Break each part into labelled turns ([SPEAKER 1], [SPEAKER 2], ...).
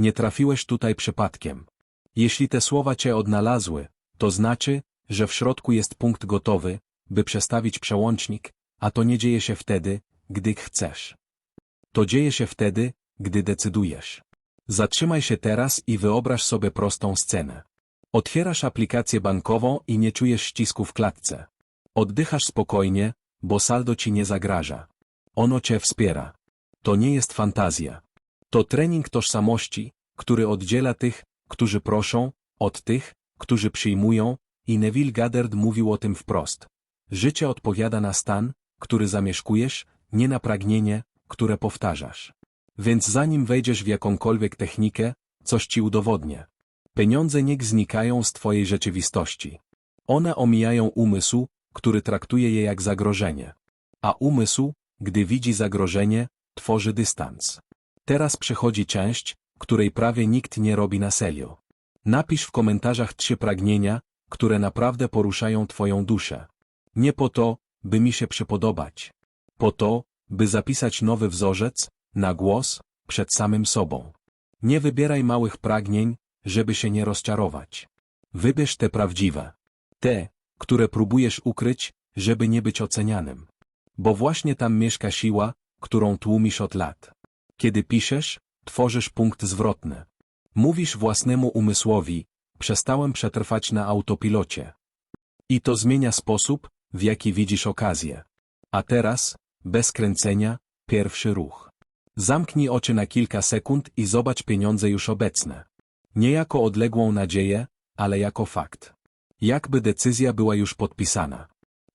[SPEAKER 1] Nie trafiłeś tutaj przypadkiem. Jeśli te słowa cię odnalazły, to znaczy, że w środku jest punkt gotowy, by przestawić przełącznik, a to nie dzieje się wtedy, gdy chcesz. To dzieje się wtedy, gdy decydujesz. Zatrzymaj się teraz i wyobraź sobie prostą scenę. Otwierasz aplikację bankową i nie czujesz ścisku w klatce. Oddychasz spokojnie, bo saldo ci nie zagraża. Ono cię wspiera. To nie jest fantazja. To trening tożsamości, który oddziela tych, którzy proszą, od tych, którzy przyjmują, i Neville Goddard mówił o tym wprost. Życie odpowiada na stan, który zamieszkujesz, nie na pragnienie, które powtarzasz. Więc zanim wejdziesz w jakąkolwiek technikę, coś ci udowodnię. Pieniądze nie znikają z twojej rzeczywistości. One omijają umysł, który traktuje je jak zagrożenie. A umysł, gdy widzi zagrożenie, tworzy dystans. Teraz przychodzi część, której prawie nikt nie robi na serio. Napisz w komentarzach trzy pragnienia, które naprawdę poruszają twoją duszę. Nie po to, by mi się przypodobać. Po to, by zapisać nowy wzorzec, na głos, przed samym sobą. Nie wybieraj małych pragnień, żeby się nie rozczarować. Wybierz te prawdziwe. Te, które próbujesz ukryć, żeby nie być ocenianym. Bo właśnie tam mieszka siła, którą tłumisz od lat. Kiedy piszesz, tworzysz punkt zwrotny. Mówisz własnemu umysłowi, przestałem przetrwać na autopilocie. I to zmienia sposób, w jaki widzisz okazję. A teraz, bez kręcenia, pierwszy ruch. Zamknij oczy na kilka sekund i zobacz pieniądze już obecne. Nie jako odległą nadzieję, ale jako fakt. Jakby decyzja była już podpisana.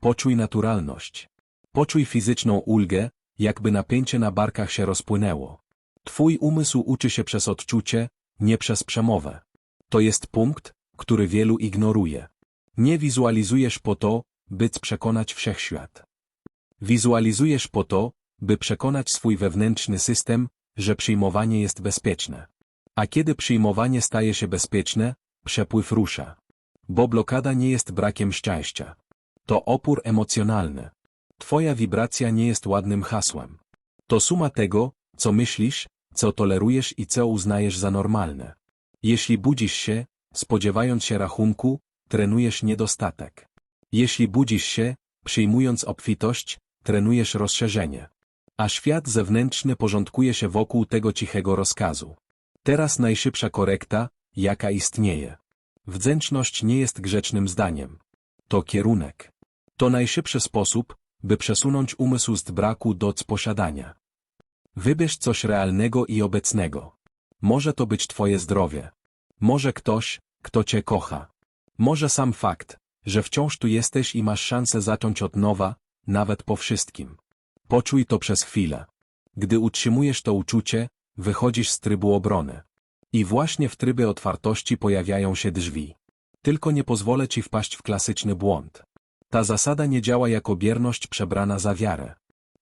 [SPEAKER 1] Poczuj naturalność. Poczuj fizyczną ulgę, jakby napięcie na barkach się rozpłynęło. Twój umysł uczy się przez odczucie, nie przez przemowę. To jest punkt, który wielu ignoruje. Nie wizualizujesz po to, by przekonać wszechświat. Wizualizujesz po to, by przekonać swój wewnętrzny system, że przyjmowanie jest bezpieczne. A kiedy przyjmowanie staje się bezpieczne, przepływ rusza. Bo blokada nie jest brakiem szczęścia. To opór emocjonalny. Twoja wibracja nie jest ładnym hasłem. To suma tego, co myślisz, co tolerujesz i co uznajesz za normalne. Jeśli budzisz się, spodziewając się rachunku, trenujesz niedostatek. Jeśli budzisz się, przyjmując obfitość, trenujesz rozszerzenie. A świat zewnętrzny porządkuje się wokół tego cichego rozkazu. Teraz najszybsza korekta, jaka istnieje. Wdzięczność nie jest grzecznym zdaniem. To kierunek. To najszybszy sposób, by przesunąć umysł z braku do posiadania. Wybierz coś realnego i obecnego. Może to być twoje zdrowie. Może ktoś, kto cię kocha. Może sam fakt, że wciąż tu jesteś i masz szansę zacząć od nowa, nawet po wszystkim. Poczuj to przez chwilę. Gdy utrzymujesz to uczucie, wychodzisz z trybu obrony. I właśnie w trybie otwartości pojawiają się drzwi. Tylko nie pozwolę ci wpaść w klasyczny błąd. Ta zasada nie działa jako bierność przebrana za wiarę.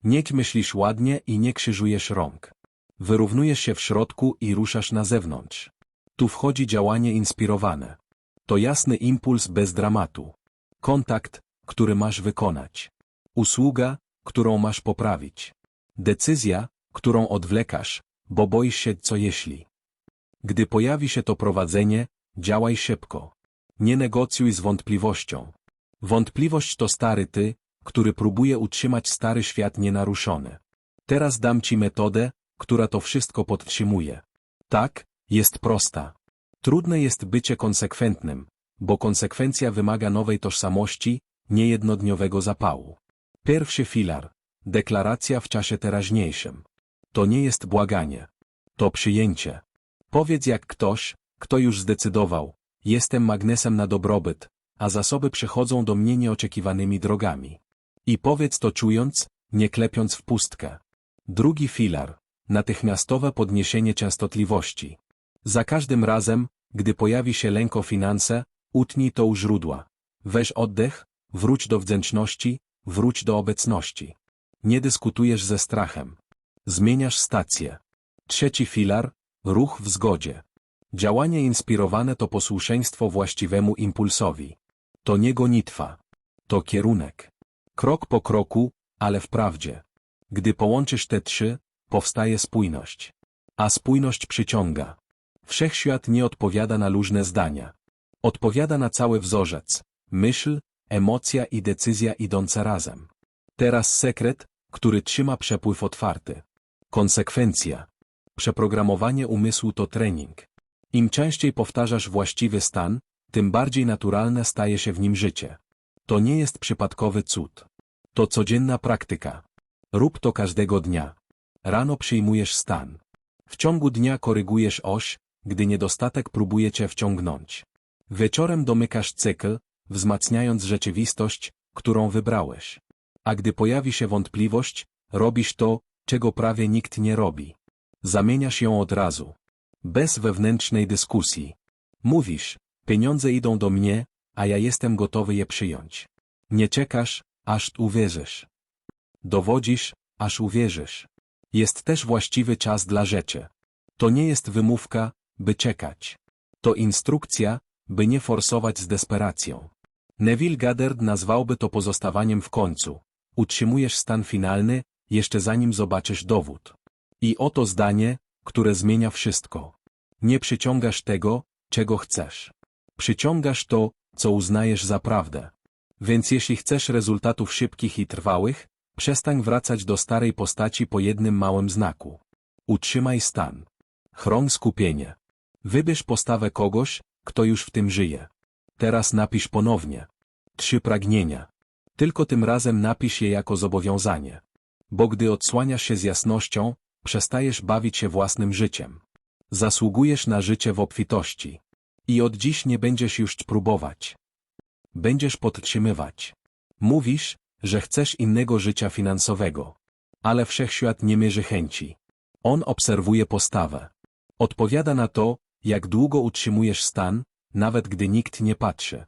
[SPEAKER 1] Nie myślisz ładnie i nie krzyżujesz rąk. Wyrównujesz się w środku i ruszasz na zewnątrz. Tu wchodzi działanie inspirowane. To jasny impuls bez dramatu. Kontakt, który masz wykonać. Usługa, którą masz poprawić. Decyzja, którą odwlekasz, bo boisz się co jeśli. Gdy pojawi się to prowadzenie, działaj szybko. Nie negocjuj z wątpliwością. Wątpliwość to stary ty, który próbuje utrzymać stary świat nienaruszony. Teraz dam ci metodę, która to wszystko podtrzymuje. Tak, jest prosta. Trudne jest bycie konsekwentnym, bo konsekwencja wymaga nowej tożsamości, niejednodniowego zapału. Pierwszy filar. Deklaracja w czasie teraźniejszym. To nie jest błaganie. To przyjęcie. Powiedz jak ktoś, kto już zdecydował, jestem magnesem na dobrobyt, a zasoby przychodzą do mnie nieoczekiwanymi drogami. I powiedz to czując, nie klepiąc w pustkę. Drugi filar. Natychmiastowe podniesienie częstotliwości. Za każdym razem, gdy pojawi się lęk o finanse, utnij to u źródła. Weź oddech, wróć do wdzięczności, wróć do obecności. Nie dyskutujesz ze strachem. Zmieniasz stację. Trzeci filar, ruch w zgodzie. Działanie inspirowane to posłuszeństwo właściwemu impulsowi. To nie gonitwa. To kierunek. Krok po kroku, ale wprawdzie. Gdy połączysz te trzy, powstaje spójność. A spójność przyciąga. Wszechświat nie odpowiada na luźne zdania. Odpowiada na cały wzorzec, myśl, emocja i decyzja idące razem. Teraz sekret, który trzyma przepływ otwarty. Konsekwencja. Przeprogramowanie umysłu to trening. Im częściej powtarzasz właściwy stan, tym bardziej naturalne staje się w nim życie. To nie jest przypadkowy cud. To codzienna praktyka. Rób to każdego dnia. Rano przyjmujesz stan. W ciągu dnia korygujesz oś, gdy niedostatek próbuje cię wciągnąć. Wieczorem domykasz cykl, wzmacniając rzeczywistość, którą wybrałeś. A gdy pojawi się wątpliwość, robisz to, czego prawie nikt nie robi. Zamieniasz ją od razu. Bez wewnętrznej dyskusji. Mówisz, pieniądze idą do mnie, a ja jestem gotowy je przyjąć. Nie czekasz, aż uwierzysz. Dowodzisz, aż uwierzysz. Jest też właściwy czas dla rzeczy. To nie jest wymówka, by czekać. To instrukcja, by nie forsować z desperacją. Neville Goddard nazwałby to pozostawaniem w końcu. Utrzymujesz stan finalny, jeszcze zanim zobaczysz dowód. I oto zdanie, które zmienia wszystko. Nie przyciągasz tego, czego chcesz. Przyciągasz to, co uznajesz za prawdę. Więc jeśli chcesz rezultatów szybkich i trwałych, przestań wracać do starej postaci po jednym małym znaku. Utrzymaj stan. Chroń skupienie. Wybierz postawę kogoś, kto już w tym żyje. Teraz napisz ponownie. Trzy pragnienia. Tylko tym razem napisz je jako zobowiązanie. Bo gdy odsłaniasz się z jasnością, przestajesz bawić się własnym życiem. Zasługujesz na życie w obfitości. I od dziś nie będziesz już próbować. Będziesz podtrzymywać. Mówisz, że chcesz innego życia finansowego. Ale wszechświat nie mierzy chęci. On obserwuje postawę. Odpowiada na to, jak długo utrzymujesz stan, nawet gdy nikt nie patrzy.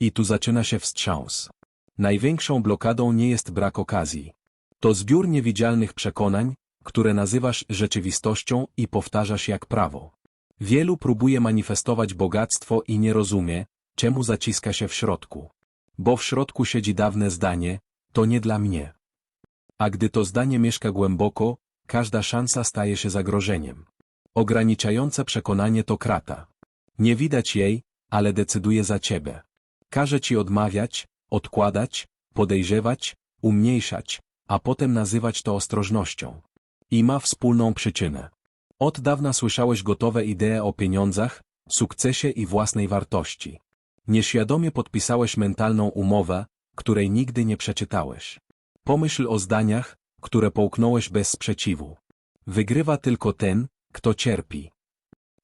[SPEAKER 1] I tu zaczyna się wstrząs. Największą blokadą nie jest brak okazji. To zbiór niewidzialnych przekonań, które nazywasz rzeczywistością i powtarzasz jak prawo. Wielu próbuje manifestować bogactwo i nie rozumie, czemu zaciska się w środku. Bo w środku siedzi dawne zdanie, to nie dla mnie. A gdy to zdanie mieszka głęboko, każda szansa staje się zagrożeniem. Ograniczające przekonanie to krata. Nie widać jej, ale decyduje za ciebie. Każe ci odmawiać, odkładać, podejrzewać, umniejszać, a potem nazywać to ostrożnością. I ma wspólną przyczynę. Od dawna słyszałeś gotowe idee o pieniądzach, sukcesie i własnej wartości. Nieświadomie podpisałeś mentalną umowę, której nigdy nie przeczytałeś. Pomyśl o zdaniach, które połknąłeś bez sprzeciwu. Wygrywa tylko ten, kto cierpi.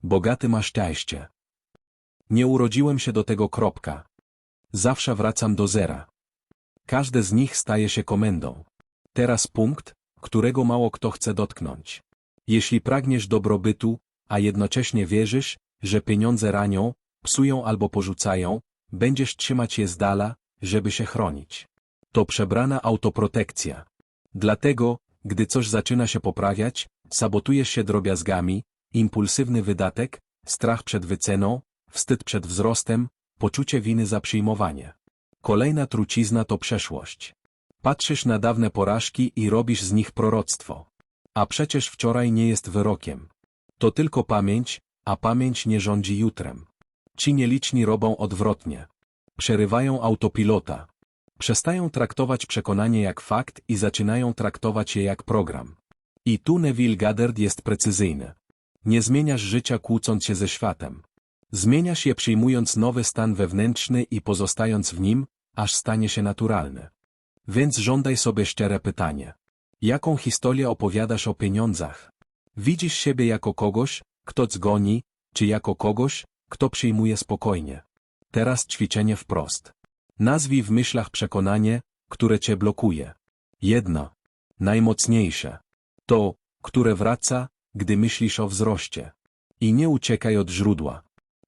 [SPEAKER 1] Bogaty ma szczęście. Nie urodziłem się do tego kropka. Zawsze wracam do zera. Każde z nich staje się komendą. Teraz punkt, którego mało kto chce dotknąć. Jeśli pragniesz dobrobytu, a jednocześnie wierzysz, że pieniądze ranią, psują albo porzucają, będziesz trzymać je z dala, żeby się chronić. To przebrana autoprotekcja. Dlatego, gdy coś zaczyna się poprawiać, sabotujesz się drobiazgami, impulsywny wydatek, strach przed wyceną, wstyd przed wzrostem, poczucie winy za przyjmowanie. Kolejna trucizna to przeszłość. Patrzysz na dawne porażki i robisz z nich proroctwo. A przecież wczoraj nie jest wyrokiem. To tylko pamięć, a pamięć nie rządzi jutrem. Ci nieliczni robią odwrotnie. Przerywają autopilota. Przestają traktować przekonanie jak fakt i zaczynają traktować je jak program. I tu Neville Goddard jest precyzyjny. Nie zmieniasz życia kłócąc się ze światem. Zmieniasz je przyjmując nowy stan wewnętrzny i pozostając w nim, aż stanie się naturalny. Więc żądaj sobie szczere pytanie. Jaką historię opowiadasz o pieniądzach? Widzisz siebie jako kogoś, kto zgoni, czy jako kogoś, kto przyjmuje spokojnie? Teraz ćwiczenie wprost. Nazwij w myślach przekonanie, które cię blokuje. Jedno. Najmocniejsze. To, które wraca, gdy myślisz o wzroście. I nie uciekaj od źródła.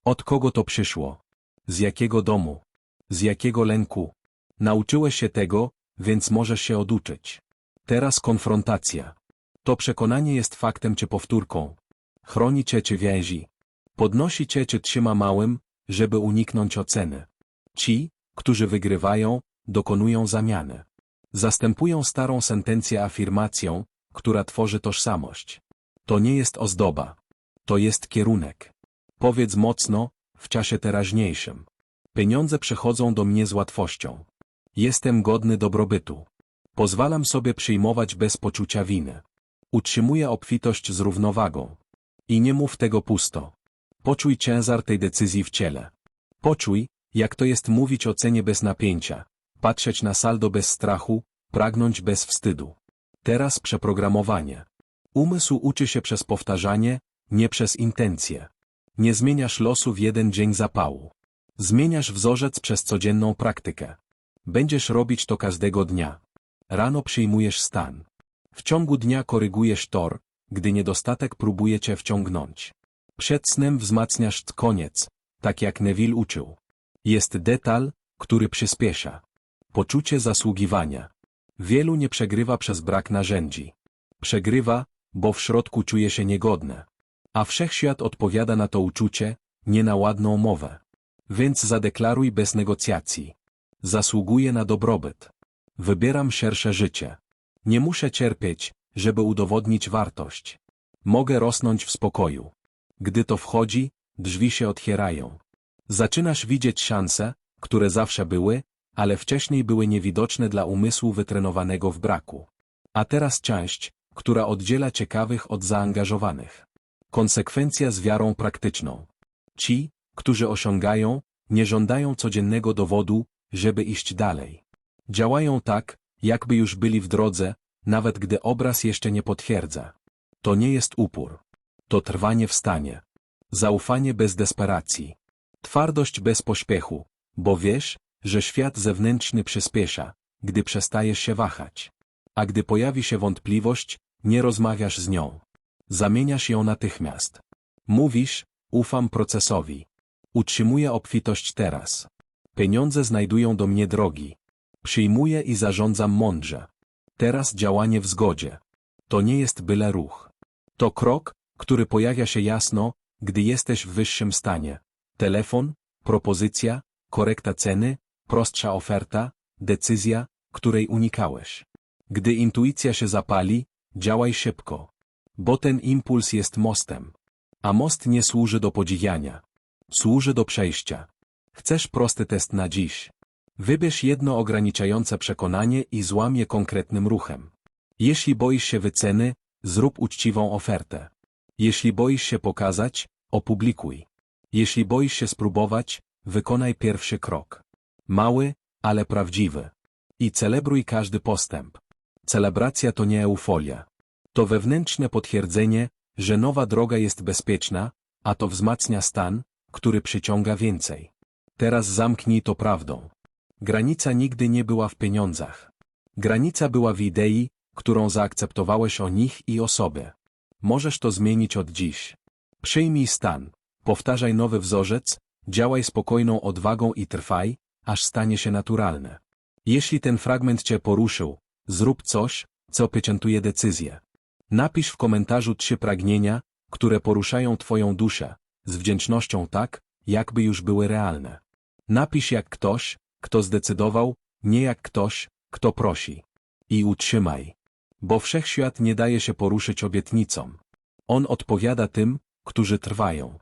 [SPEAKER 1] Od kogo to przyszło? Z jakiego domu? Z jakiego lęku? Nauczyłeś się tego, więc możesz się oduczyć. Teraz konfrontacja. To przekonanie jest faktem czy powtórką. Chroni cię czy więzi. Podnosi cię czy trzyma małym, żeby uniknąć oceny. Ci, którzy wygrywają, dokonują zamiany. Zastępują starą sentencję afirmacją, która tworzy tożsamość. To nie jest ozdoba. To jest kierunek. Powiedz mocno, w czasie teraźniejszym. Pieniądze przychodzą do mnie z łatwością. Jestem godny dobrobytu. Pozwalam sobie przyjmować bez poczucia winy. Utrzymuję obfitość z równowagą. I nie mów tego pusto. Poczuj ciężar tej decyzji w ciele. Poczuj, jak to jest mówić o cenie bez napięcia, patrzeć na saldo bez strachu, pragnąć bez wstydu. Teraz przeprogramowanie. Umysł uczy się przez powtarzanie, nie przez intencje. Nie zmieniasz losu w jeden dzień zapału. Zmieniasz wzorzec przez codzienną praktykę. Będziesz robić to każdego dnia. Rano przyjmujesz stan. W ciągu dnia korygujesz tor, gdy niedostatek próbuje cię wciągnąć. Przed snem wzmacniasz koniec, tak jak Neville uczył. Jest detal, który przyspiesza. Poczucie zasługiwania. Wielu nie przegrywa przez brak narzędzi. Przegrywa, bo w środku czuje się niegodne. A wszechświat odpowiada na to uczucie, nie na ładną mowę. Więc zadeklaruj bez negocjacji. Zasługuję na dobrobyt. Wybieram szersze życie. Nie muszę cierpieć, żeby udowodnić wartość. Mogę rosnąć w spokoju. Gdy to wchodzi, drzwi się otwierają. Zaczynasz widzieć szanse, które zawsze były, ale wcześniej były niewidoczne dla umysłu wytrenowanego w braku. A teraz część, która oddziela ciekawych od zaangażowanych. Konsekwencja z wiarą praktyczną. Ci, którzy osiągają, nie żądają codziennego dowodu, żeby iść dalej. Działają tak, jakby już byli w drodze, nawet gdy obraz jeszcze nie potwierdza. To nie jest upór. To trwanie w stanie. Zaufanie bez desperacji. Twardość bez pośpiechu, bo wiesz, że świat zewnętrzny przyspiesza, gdy przestajesz się wahać. A gdy pojawi się wątpliwość, nie rozmawiasz z nią. Zamieniasz ją natychmiast. Mówisz, ufam procesowi. Utrzymuję obfitość teraz. Pieniądze znajdują do mnie drogi. Przyjmuję i zarządzam mądrze. Teraz działanie w zgodzie. To nie jest byle ruch. To krok, który pojawia się jasno, gdy jesteś w wyższym stanie. Telefon, propozycja, korekta ceny, prostsza oferta, decyzja, której unikałeś. Gdy intuicja się zapali, działaj szybko. Bo ten impuls jest mostem. A most nie służy do podziwiania. Służy do przejścia. Chcesz prosty test na dziś. Wybierz jedno ograniczające przekonanie i złam je konkretnym ruchem. Jeśli boisz się wyceny, zrób uczciwą ofertę. Jeśli boisz się pokazać, opublikuj. Jeśli boisz się spróbować, wykonaj pierwszy krok. Mały, ale prawdziwy. I celebruj każdy postęp. Celebracja to nie euforia. To wewnętrzne potwierdzenie, że nowa droga jest bezpieczna, a to wzmacnia stan, który przyciąga więcej. Teraz zamknij to prawdą. Granica nigdy nie była w pieniądzach. Granica była w idei, którą zaakceptowałeś o nich i o sobie. Możesz to zmienić od dziś. Przyjmij stan, powtarzaj nowy wzorzec, działaj spokojną odwagą i trwaj, aż stanie się naturalne. Jeśli ten fragment Cię poruszył, zrób coś, co pieczętuje decyzję. Napisz w komentarzu trzy pragnienia, które poruszają Twoją duszę, z wdzięcznością tak, jakby już były realne. Napisz jak ktoś, kto zdecydował, nie jak ktoś, kto prosi. I utrzymaj. Bo wszechświat nie daje się poruszyć obietnicom. On odpowiada tym, którzy trwają.